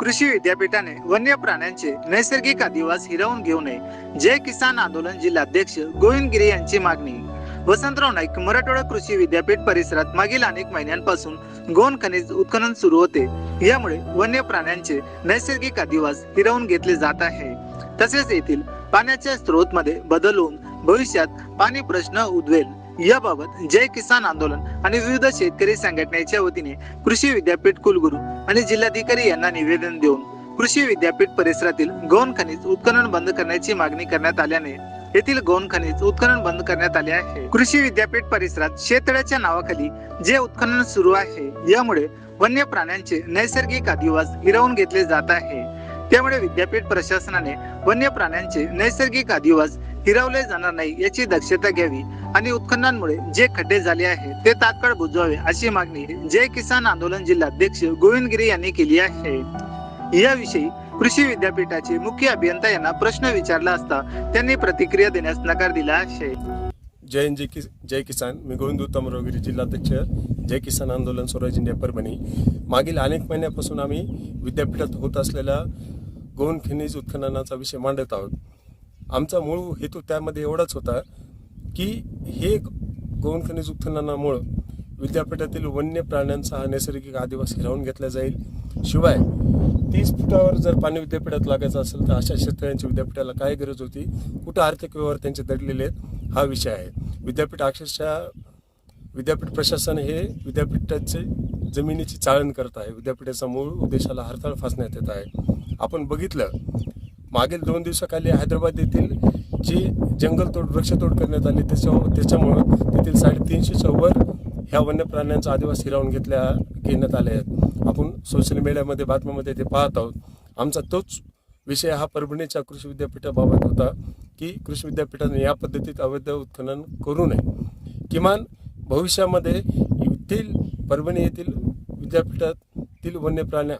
कृषी विद्यापीठाने वन्य प्राण्यांचे नैसर्गिक अधिवास हिरावून घेऊ नये जय किसान आंदोलन जिल्हाध्यक्ष गोविंद गिरे यांची मागणी. वसंतराव नाईक मराठवाडा कृषी विद्यापीठ परिसरात मागील अनेक महिन्यांपासून गोन खनिज उत्खनन सुरू होते. यामुळे वन्य प्राण्यांचे नैसर्गिक अधिवास हिरावून घेतले जात आहे. तसेच येथील पाण्याच्या स्रोत मध्ये बदल होऊन भविष्यात पाणी प्रश्न उद्वेल याबाबत जय किसान आंदोलन आणि विविध शेतकरी संघटनेच्या वतीने कृषी विद्यापीठ कुलगुरू आणि जिल्हाधिकारी यांना निवेदन देऊन कृषी विद्यापीठ परिसरातील गौण खनिज उत्खनन बंद करण्याची मागणी करण्यात आल्याने येथील गौण खनिज उत्खनन बंद करण्यात आले आहे. कृषी विद्यापीठ परिसरात शेततळ्याच्या नावाखाली जे उत्खनन सुरू आहे यामुळे वन्य प्राण्यांचे नैसर्गिक अधिवास हिरावून घेतले जात आहे. त्यामुळे विद्यापीठ प्रशासनाने वन्य प्राण्यांचे नैसर्गिक अधिवास हिरावले जाणार नाही याची दक्षता घ्यावी आणि उत्खननामुळे जे खड्डे झाले आहे ते तात्काळ बुजवावे अशी मागणी जय किसान आंदोलन जिल्हाध्यक्ष गोविंदगिरी यांनी केली आहे. याविषयी कृषी विद्यापीठाचे मुख्य अभियंता यांना प्रश्न विचारला असता त्यांनी प्रतिक्रिया देण्यास नकार दिला आहे. जय जय कि जय किसान. मी गोविंद उत्तम रोगिरी जिल्हाध्यक्ष जय किसान आंदोलन स्वराज इंडिया परभणी. मागील अनेक महिन्यापासून आम्ही विद्यापीठात होत असलेल्या गोवन खनिज उत्खननाचा विषय मांडत आहोत. आमचा मूळ हेतू त्यामध्ये एवढाच होता की हे गौण खनिज उत्खननामुळं विद्यापीठातील वन्य प्राण्यांचा हा नैसर्गिक आदिवास हिरावून घेतला जाईल. शिवाय तीस फुटावर जर पाणी विद्यापीठात लागायचं असेल तर अशा शेतकऱ्यांच्या विद्यापीठाला काय गरज होती? कुठं आर्थिक व्यवहार त्यांचे दडलेले आहेत? हा विषय आहे. विद्यापीठ अक्षरशः विद्यापीठ प्रशासन हे विद्यापीठाचे जमिनीची चाळण करत आहे. विद्यापीठाचा मूळ उद्देशाला हरताळ फासण्यात येत आहे. आपण बघितलं मागील दोन दिवसाखाली हैदराबाद येथील जी जंगलतोड वृक्षतोड करण्यात आली त्याच्या त्याच्यामुळं तेथील साडेतीनशे चौवर ह्या वन्य प्राण्यांचा आदिवास हिरावून घेतल्या घेण्यात आले आहेत. आपण सोशल मीडियामध्ये बातम्यामध्ये ते पाहत आहोत. आमचा तोच विषय हा परभणीच्या कृषी विद्यापीठाबाबत होता की कृषी विद्यापीठाने या पद्धतीत अवैध उत्खनन करू नये. किमान भविष्यामध्ये येथील परभणी येथील विद्यापीठातील वन्य प्राण्या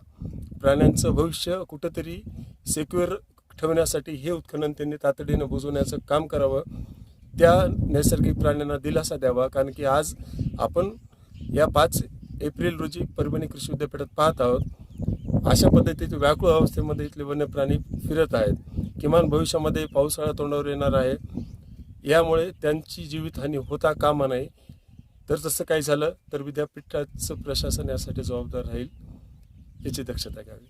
प्राण्यांचं भविष्य कुठंतरी सेक्युअर ठेवण्यासाठी हे उत्खनन त्यांनी तातडीनं बुजवण्याचं काम करावं. त्या नैसर्गिक प्राण्यांना दिलासा द्यावा कारण की आज आपण या पाच एप्रिल रोजी परभणी कृषी विद्यापीठात पाहत आहोत. अशा पद्धतीचे व्याकुळ अवस्थेमध्ये इथले वन्य प्राणी फिरत आहेत. किमान भविष्यामध्ये पावसाळा तोंडावर येणार आहे. यामुळे त्यांची जीवितहानी होता कामा नये. तर जसं काही झालं तर विद्यापीठाचं प्रशासन यासाठी जबाबदार राहील याची दक्षता घ्यावी.